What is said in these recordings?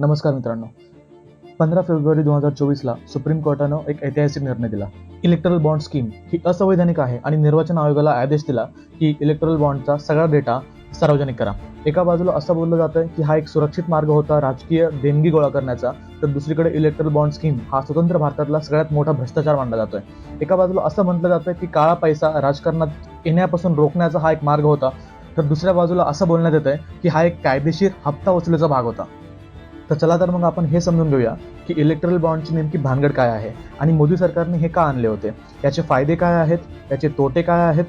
नमस्कार मित्रांनो. पंधरा फेब्रुवारी दोन हजार चोवीसला सुप्रीम कोर्टानं एक ऐतिहासिक निर्णय दिला. इलेक्ट्रल बॉन्ड स्कीम ही असंवैधानिक आहे आणि निर्वाचन आयोगाला आदेश दिला की इलेक्ट्रल बॉन्डचा सगळा डेटा सार्वजनिक करा. एका बाजूला असं बोललं जातं की हा एक सुरक्षित मार्ग होता राजकीय देणगी गोळा करण्याचा. तर दुसरीकडे इलेक्ट्रल बॉन्ड स्कीम हा स्वतंत्र भारतातला सगळ्यात मोठा भ्रष्टाचार मानला जातोय. एका बाजूला असं म्हटलं जातं की काळा पैसा राजकारणात येण्यापासून रोखण्याचा हा एक मार्ग होता. तर दुसऱ्या बाजूला असं बोलण्यात येत आहे की हा एक कायदेशीर हप्ता वसुलीचा भाग होता. तर चला तर मग आपण हे समजून घेऊया की इलेक्ट्रल बॉन्डची नेमकी भानगड काय आहे आणि मोदी सरकारने हे का आणले होते? याचे फायदे काय आहेत? याचे तोटे काय आहेत?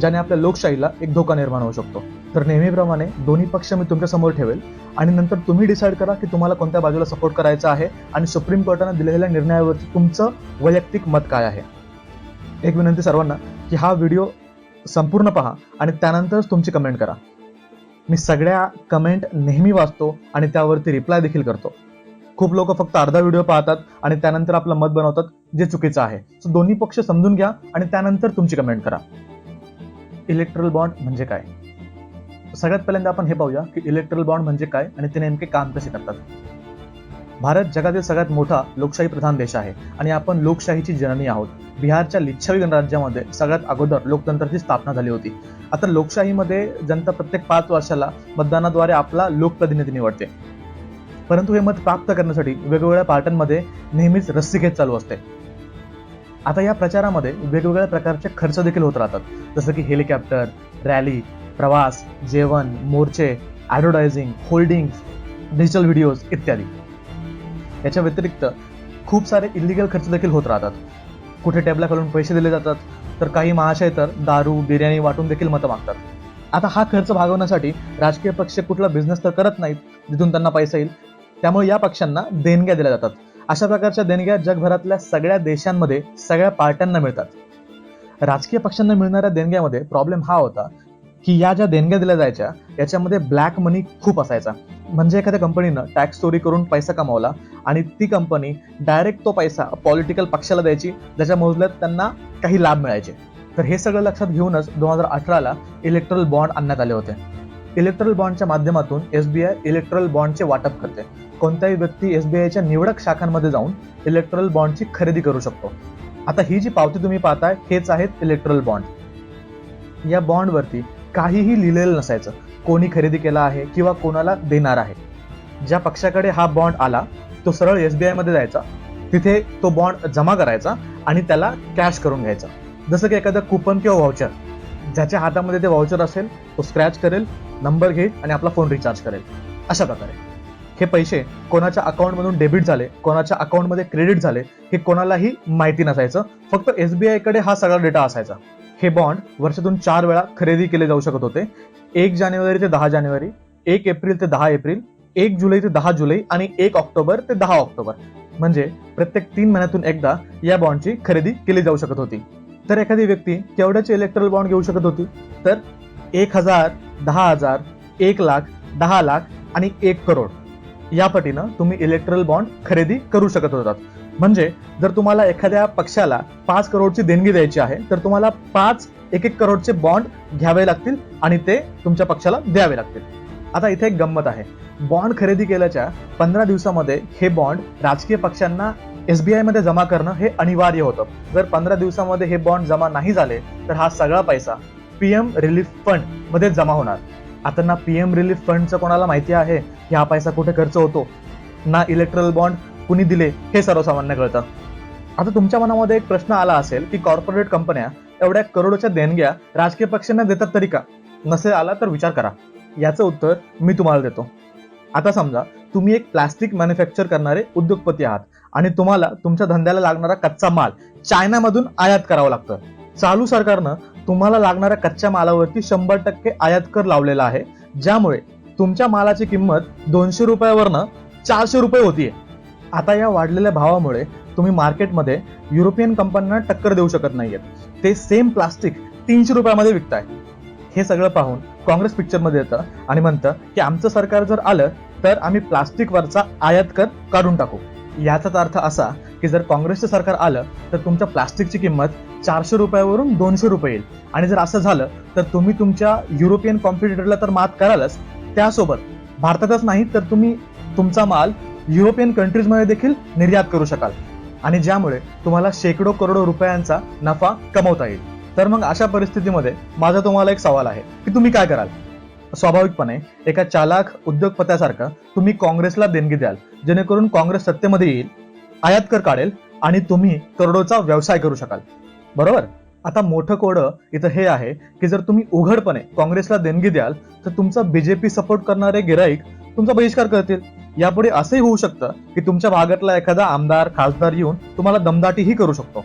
ज्याने आपल्या लोकशाहीला एक धोका निर्माण होऊ शकतो. तर नेहमीप्रमाणे दोन्ही पक्ष मी तुमच्यासमोर ठेवेल आणि नंतर तुम्ही डिसाईड करा की तुम्हाला कोणत्या बाजूला सपोर्ट करायचा आहे आणि सुप्रीम कोर्टानं दिलेल्या निर्णयावरती तुमचं वैयक्तिक मत काय आहे? एक विनंती सर्वांना की हा व्हिडिओ संपूर्ण पहा आणि त्यानंतरच तुमची कमेंट करा. मी सगळ्या कमेंट नेहमी वाचतो आणि त्यावरती रिप्लाय देखील करतो. खूप लोक फक्त अर्धा व्हिडिओ पाहतात आणि त्यानंतर आपलं मत बनवतात जे चुकीचं आहे. सो दोन्ही पक्ष समजून घ्या आणि त्यानंतर तुमची कमेंट करा. इलेक्ट्रल बॉन्ड म्हणजे काय? सगळ्यात पहिल्यांदा आपण हे पाहूया की इलेक्ट्रल बॉन्ड म्हणजे काय आणि ते नेमके काम कसे करतात. भारत जगातील सगळ्यात मोठा लोकशाही प्रधान देश आहे आणि आपण लोकशाहीची जननी आहोत. बिहारच्या लिच्छवी गणराज्यामध्ये सगळ्यात अगोदर लोकतंत्राची स्थापना झाली होती. आता लोकशाहीमध्ये जनता प्रत्येक पाच वर्षाला मतदानाद्वारे आपला लोकप्रतिनिधी निवडते. परंतु हे मत प्राप्त करण्यासाठी वेगवेगळ्या पार्ट्यांमध्ये नेहमीच रस्सीखेच चालू असते. आता या प्रचारामध्ये वेगवेगळ्या प्रकारचे खर्च देखील होत राहतात. जसं की हेलिकॉप्टर रॅली प्रवास जेवण मोर्चे ॲडव्हर्टायझिंग होल्डिंग्स डिजिटल व्हिडिओज इत्यादी. याच्या व्यतिरिक्त खूप सारे इलिगल खर्च देखील होत राहतात. कुठे टेबला खालून पैसे दिले जातात तर काही महाशय तर दारू बिर्याणी वाटून देखील मतं मागतात. आता हा खर्च भागवण्यासाठी राजकीय पक्ष कुठला बिझनेस तर करत नाहीत जिथून त्यांना पैसा येईल. त्यामुळे या पक्षांना देणग्या दिल्या जातात. अशा प्रकारच्या देणग्या जगभरातल्या सगळ्या देशांमध्ये सगळ्या पार्ट्यांना मिळतात. राजकीय पक्षांना मिळणाऱ्या देणग्यामध्ये प्रॉब्लेम हा होता की या ज्या देणग्या दिल्या जायच्या याच्यामध्ये ब्लॅक मनी खूप असायचा. म्हणजे एखाद्या कंपनीनं टॅक्स चोरी करून पैसा कमावला आणि ती कंपनी डायरेक्ट तो पैसा पॉलिटिकल पक्षाला द्यायची ज्याच्या मोजल्यात त्यांना काही लाभ मिळायचे. तर हे सगळं लक्षात घेऊनच दोन हजार अठराला इलेक्ट्रल बॉन्ड आणण्यात आले होते. इलेक्ट्रल बॉन्डच्या माध्यमातून एसबीआय इलेक्ट्रल बॉन्डचे वाटप करते. कोणताही व्यक्ती एसबीआयच्या निवडक शाखांमध्ये जाऊन इलेक्ट्रल बॉन्डची खरेदी करू शकतो. आता ही जी पावती तुम्ही पाहताय हेच आहेत इलेक्ट्रल बॉन्ड या बॉन्डवरती काहीही लिहिलेलं नसायचं. कोणी खरेदी केला आहे किंवा कोणाला देणार आहे. ज्या पक्षाकडे हा बॉन्ड आला तो सरळ एसबीआयमध्ये जायचा. तिथे तो बॉन्ड जमा करायचा आणि त्याला कॅश करून घ्यायचा. जसं की एखादं कुपन किंवा व्हाउचर ज्याच्या हातामध्ये ते व्हाउचर असेल तो स्क्रॅच करेल नंबर घेईल आणि आपला फोन रिचार्ज करेल. अशा प्रकारे. हे पैसे कोणाच्या अकाउंटमधून डेबिट झाले कोणाच्या अकाउंटमध्ये क्रेडिट झाले हे कोणालाही माहिती नसायचं. फक्त एसबीआयकडे हा सगळा डेटा असायचा. हे बॉन्ड वर्षातून चार वेळा खरेदी केले जाऊ शकत होते. एक जानेवारी ते दहा जानेवारी एक एप्रिल ते दहा एप्रिल एक जुलै ते दहा जुलै आणि एक ऑक्टोबर ते दहा ऑक्टोबर. म्हणजे प्रत्येक तीन महिन्यातून एकदा या बॉन्डची खरेदी केली जाऊ शकत होती. तर एखादी व्यक्ती केवढ्याचे इलेक्ट्रल बॉन्ड घेऊ शकत होती? तर एक हजार दहा हजार एक लाख दहा लाख आणि एक करोड. या पटीनं तुम्ही इलेक्ट्रल बॉन्ड खरेदी करू शकत होतात. म्हणजे जर तुम्हाला एखाद्या पक्षाला पाच करोडची देणगी द्यायची आहे तर तुम्हाला पाच एक एक करोडचे बॉन्ड घ्यावे लागतील आणि ते तुमच्या पक्षाला द्यावे लागतील. आता इथे एक गंमत आहे. बॉन्ड खरेदी केल्याच्या पंधरा दिवसामध्ये हे बॉन्ड राजकीय पक्षांना एसबीआयमध्ये जमा करणं हे अनिवार्य होतं. जर पंधरा दिवसामध्ये हे बॉन्ड जमा नाही झाले तर हा सगळा पैसा पीएम रिलीफ फंडमध्ये जमा होणार. आता ना पीएम रिलीफ फंडचं कोणाला माहिती आहे? की हा पैसा कुठे खर्च होतो? ना इलेक्ट्रल बॉन्ड कुणी दिले हे सर्वसामान्य कळतं. आता तुमच्या मनामध्ये एक प्रश्न आला असेल की कॉर्पोरेट कंपन्या एवढ्या करोडोच्या देणग्या राजकीय पक्षांना देतात तरी का? नसेल आला तर विचार करा. याचं उत्तर मी तुम्हाला देतो. आता समजा तुम्ही एक प्लास्टिक मॅन्युफॅक्चर करणारे उद्योगपती आहात आणि तुम्हाला तुमच्या धंद्याला लागणारा कच्चा माल चायनामधून आयात करावा लागतं. चालू सरकारनं तुम्हाला लागणाऱ्या कच्च्या मालावरती शंभर टक्के आयात कर लावलेला आहे. ज्यामुळे तुमच्या मालाची किंमत दोनशे रुपयावरनं चारशे रुपये होतीये. आता या वाढलेल्या भावामुळे तुम्ही मार्केटमध्ये युरोपियन कंपन्यांना टक्कर देऊ शकत नाहीयेत. ते सेम प्लास्टिक तीनशे रुपयामध्ये विकताय. हे सगळं पाहून काँग्रेस पिक्चरमध्ये येतं आणि म्हणतं की आमचं सरकार जर आलं तर आम्ही प्लास्टिकवरचा आयात कर काढून टाकू. याचाच अर्थ असा की जर काँग्रेसचं सरकार आलं तर तुमच्या प्लास्टिकची किंमत चारशे रुपयावरून दोनशे रुपये येईल. आणि जर असं झालं तर तुम्ही तुमच्या युरोपियन कॉम्पिटिटरला तर मात करालच. त्यासोबत भारतातच नाही तर तुम्ही तुमचा माल युरोपियन कंट्रीजमध्ये देखील निर्यात करू शकाल. आणि ज्यामुळे तुम्हाला शेकडो करोडो रुपयांचा नफा कमवता येईल. तर मग अशा परिस्थितीमध्ये माझा तुम्हाला एक सवाल आहे की तुम्ही काय कराल? स्वाभाविकपणे एका चालाक उद्योगपत्यासारखं तुम्ही काँग्रेसला देणगी द्याल जेणेकरून काँग्रेस सत्तेमध्ये येईल आयात कर काढेल आणि तुम्ही करोडोचा व्यवसाय करू शकाल. बरोबर? आता मोठं कोडं इथं हे आहे की जर तुम्ही उघडपणे काँग्रेसला देणगी द्याल तर तुमचा बीजेपी सपोर्ट करणारे गिराईक तुमचा बहिष्कार करतील. यापुढे असंही होऊ शकतं की तुमच्या भागातला एखादा आमदार खासदार येऊन तुम्हाला दमदाटीही करू शकतो.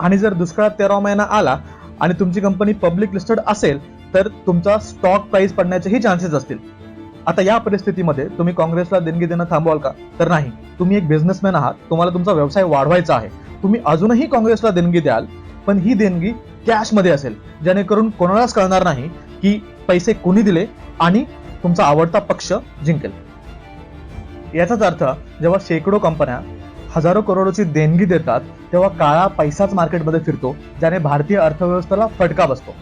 आणि जर दुष्काळात तेरा महिना आला आणि तुमची कंपनी पब्लिक लिस्टेड असेल तर तुमचा स्टॉक प्राइस पडण्याचेही चान्सेस असतील. आता या परिस्थितीमध्ये तुम्ही काँग्रेसला देणगी देणं थांबवाल का? तर नाही. तुम्ही एक बिझनेसमॅन आहात. तुम्हाला तुमचा व्यवसाय वाढवायचा आहे. तुम्ही अजूनही काँग्रेसला देणगी द्याल पण ही देणगी कॅशमध्ये असेल. जेणेकरून कोणालाच कळणार नाही की पैसे कुणी दिले आणि तुमचा आवडता पक्ष जिंकेल. याचाच अर्थ जेव्हा शेकडो कंपन्या हजारो करोडोची देणगी देतात तेव्हा काळा पैसाच मार्केटमध्ये फिरतो ज्याने भारतीय अर्थव्यवस्थेला फटका बसतो.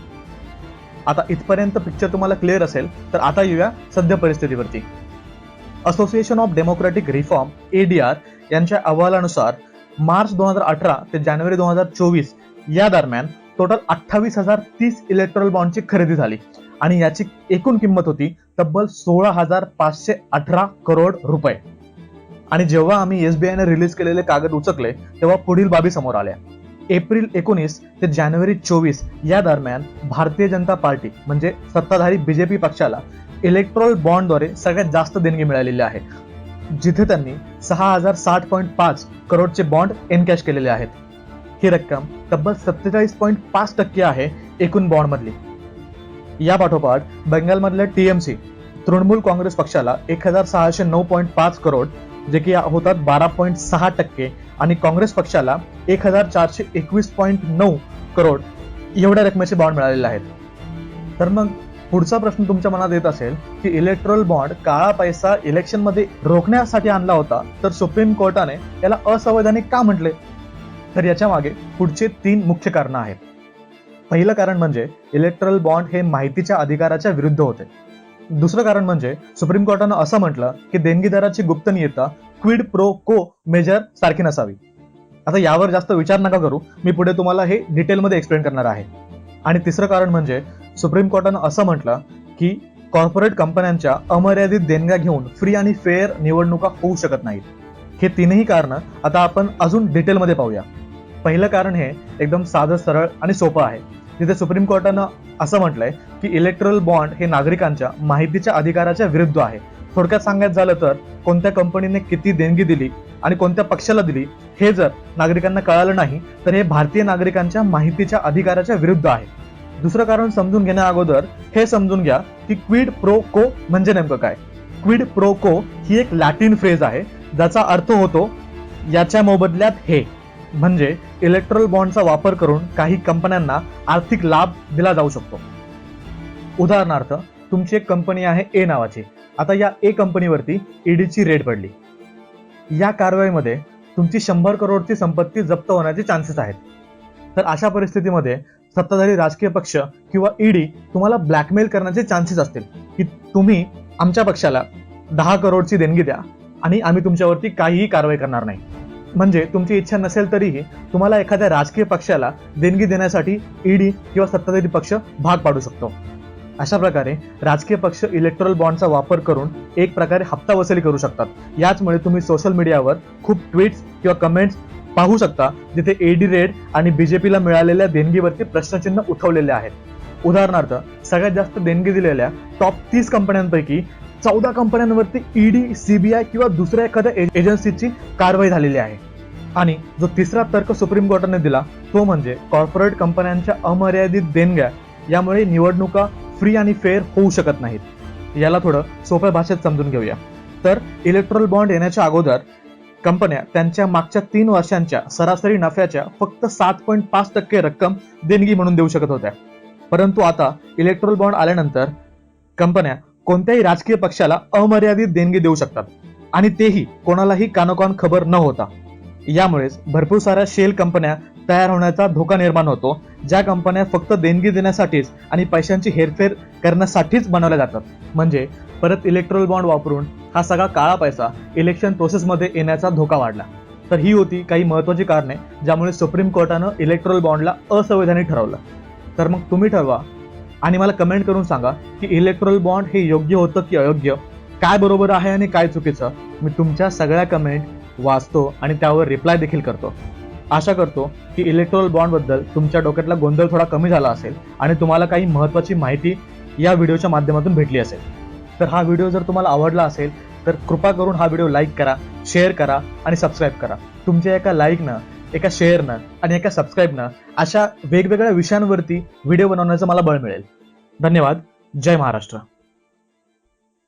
आता इथपर्यंत पिक्चर तुम्हाला क्लिअर असेल तर आता येऊया सद्य परिस्थितीवरती. Association of democratic reform ADR यांच्या अहवालानुसार मार्च दोन हजार अठरा ते जानेवारी दोन हजार चोवीस या दरम्यान टोटल अठ्ठावीस हजार तीस इलेक्ट्रॉल बॉन्डची खरेदी झाली. आणि याची एकूण किंमत होती तब्बल सोळा हजार पाचशे अठरा करोड रुपये. आणि जेव्हा आम्ही एसबीआयने रिलीज केलेले कागद उचकले तेव्हा पुढील बाबी समोर आल्या. एप्रिल एकोणीस ते जानेवारी चोवीस या दरम्यान भारतीय जनता पार्टी म्हणजे सत्ताधारी बीजेपी पक्षाला इलेक्ट्रॉल बॉन्डद्वारे सगळ्यात जास्त देणगी मिळालेली आहे. जिथे त्यांनी सहा हजार साठ पॉईंट पाच करोडचे बॉन्ड एनकॅश केलेले आहेत. ही रक्कम तब्बल सत्तेचाळीस पॉईंट पाच टक्के आहे एकूण बॉन्ड या पाठोपाठ बंगालमधल्या टीएमसी तृणमूल काँग्रेस पक्षाला एक हजार सहाशे नऊ पॉईंट पाच करोड जे की होतात बारा पॉईंट सहा टक्के आणि काँग्रेस पक्षाला एक हजार चारशे एकवीस पॉईंट नऊ करोड एवढ्या रकमेचे बॉन्ड मिळालेले आहेत. तर मग पुढचा प्रश्न तुमच्या मनात येत असेल की इलेक्ट्रल बॉन्ड काळा पैसा इलेक्शनमध्ये रोखण्यासाठी आणला होता तर सुप्रीम कोर्टाने याला असंवैधानिक का म्हटले? तर याच्या मागे पुढचे तीन मुख्य कारणं आहेत. पहिलं कारण म्हणजे इलेक्ट्रल बॉन्ड हे माहितीच्या अधिकाराच्या विरुद्ध होते. दुसरं कारण म्हणजे सुप्रीम कोर्टानं असं म्हटलं की देणगीदाराची गुप्तनीयता क्विड प्रो को मेजर सारखी नसावी. आता यावर जास्त विचार नका करू मी पुढे तुम्हाला हे डिटेलमध्ये एक्सप्लेन करणार आहे. आणि तिसरं कारण म्हणजे सुप्रीम कोर्टानं असं म्हटलं की कॉर्पोरेट कंपन्यांच्या अमर्यादित देणग्या घेऊन फ्री आणि फेअर निवडणुका होऊ शकत नाहीत. हे तीनही कारण आता आपण अजून डिटेलमध्ये पाहूया. पहिलं कारण हे एकदम साधं सरळ आणि सोपं आहे. तिथे सुप्रीम कोर्टानं असं म्हटलंय की इलेक्ट्रल बॉन्ड हे नागरिकांच्या माहितीच्या अधिकाराच्या विरुद्ध आहे. थोडक्यात सांगायचं झालं तर कोणत्या कंपनीने किती देणगी दिली आणि कोणत्या पक्षाला दिली हे जर नागरिकांना कळालं नाही तर हे भारतीय नागरिकांच्या माहितीच्या अधिकाराच्या विरुद्ध आहे. दुसरं कारण समजून घेण्या अगोदर हे समजून घ्या की क्विड प्रो को म्हणजे नेमकं काय? क्विड प्रो को ही एक लॅटिन फ्रेज आहे ज्याचा अर्थ होतो याच्या मोबदल्यात हे. म्हणजे इलेक्ट्रॉल बॉन्डचा वापर करून काही कंपन्यांना आर्थिक लाभ दिला जाऊ शकतो. उदाहरणार्थ तुमची एक कंपनी आहे ए नावाची. आता या ए कंपनीवरती ईडीची रेड पडली. या कारवाईमध्ये तुमची शंभर करोडची संपत्ती जप्त होण्याचे चान्सेस आहेत. तर अशा परिस्थितीमध्ये सत्ताधारी राजकीय पक्ष किंवा ईडी तुम्हाला ब्लॅकमेल करण्याचे चान्सेस असतील की तुम्ही आमच्या पक्षाला दहा करोडची देणगी द्या आणि आम्ही तुमच्यावरती काहीही कारवाई करणार नाही. म्हणजे तुमची इच्छा नसेल तरीही तुम्हाला एखाद्या राजकीय पक्षाला देणगी देण्यासाठी ईडी किंवा सत्ताधारी पक्ष भाग पाडू शकतो. अशा प्रकारे राजकीय पक्ष इलेक्ट्रॉल बॉन्डचा वापर करून एक प्रकारे हप्ता वसुली करू शकतात. याचमुळे तुम्ही सोशल मीडियावर खूप ट्विट्स किंवा कमेंट्स पाहू शकता जिथे एडी रेड आणि बीजेपीला मिळालेल्या देणगीवरती प्रश्नचिन्ह उठवलेले आहेत. उदाहरणार्थ सगळ्यात जास्त देणगी दिलेल्या टॉप तीस कंपन्यांपैकी चौदा कंपन्यांवरती ईडी सीबीआय किंवा दुसऱ्या एखाद्या एजन्सीची कारवाई झालेली आहे. आणि जो तिसरा तर्क सुप्रीम कोर्टाने दिला तो म्हणजे कॉर्पोरेट कंपन्यांच्या अमर्यादित देणग्या यामुळे निवडणुका फ्री आणि फेअर होऊ शकत नाहीत. याला थोडं सोप्या भाषेत समजून घेऊया. तर इलेक्ट्रॉल बॉन्ड येण्याच्या अगोदर कंपन्या त्यांच्या मागच्या तीन वर्षांच्या सरासरी नफ्याच्या फक्त सात पॉईंट पाच टक्के रक्कम देणगी म्हणून देऊ शकत होत्या. परंतु आता इलेक्ट्रॉल बॉन्ड आल्यानंतर कंपन्या कोणत्याही राजकीय पक्षाला अमर्यादित देणगी देऊ शकतात. आणि तेही कोणालाही कानोकान खबर न होता. यामुळेच भरपूर साऱ्या शेल कंपन्या तयार होण्याचा धोका निर्माण होतो ज्या कंपन्या फक्त देणगी देण्यासाठीच आणि पैशांची हेरफेर करण्यासाठीच बनवल्या जातात. म्हणजे परत इलेक्ट्रोल बॉन्ड वापरून हा सगळा काळा पैसा इलेक्शन प्रोसेसमध्ये येण्याचा धोका वाढला. तर ही होती काही महत्वाची कारणे ज्यामुळे सुप्रीम कोर्टानं इलेक्ट्रोल बॉन्डला असंवैधानिक ठरवलं. तर मग तुम्ही ठरवा आणि मला कमेंट करून सांगा की इलेक्ट्रल बॉन्ड हे योग्य होतं की अयोग्य? काय बरोबर आहे आणि काय चुकीचं? मी तुमच्या सगळ्या कमेंट वाचतो आणि त्यावर रिप्लाय देखील करतो. आशा करतो की इलेक्ट्रॉल बॉन्डबद्दल तुमच्या डोक्यातला गोंधळ थोडा कमी झाला असेल आणि तुम्हाला काही महत्त्वाची माहिती या व्हिडिओच्या माध्यमातून भेटली असेल. तर हा व्हिडिओ जर तुम्हाला आवडला असेल तर कृपा करून हा व्हिडिओ लाईक करा शेअर करा आणि सबस्क्राईब करा. तुमच्या एका लाईकनं एका शेअरनं आणि एका सबस्क्राईबनं अशा वेगवेगळ्या विषयांवरती व्हिडिओ बनवण्याचं मला बळ मिळेल. धन्यवाद. जय महाराष्ट्र.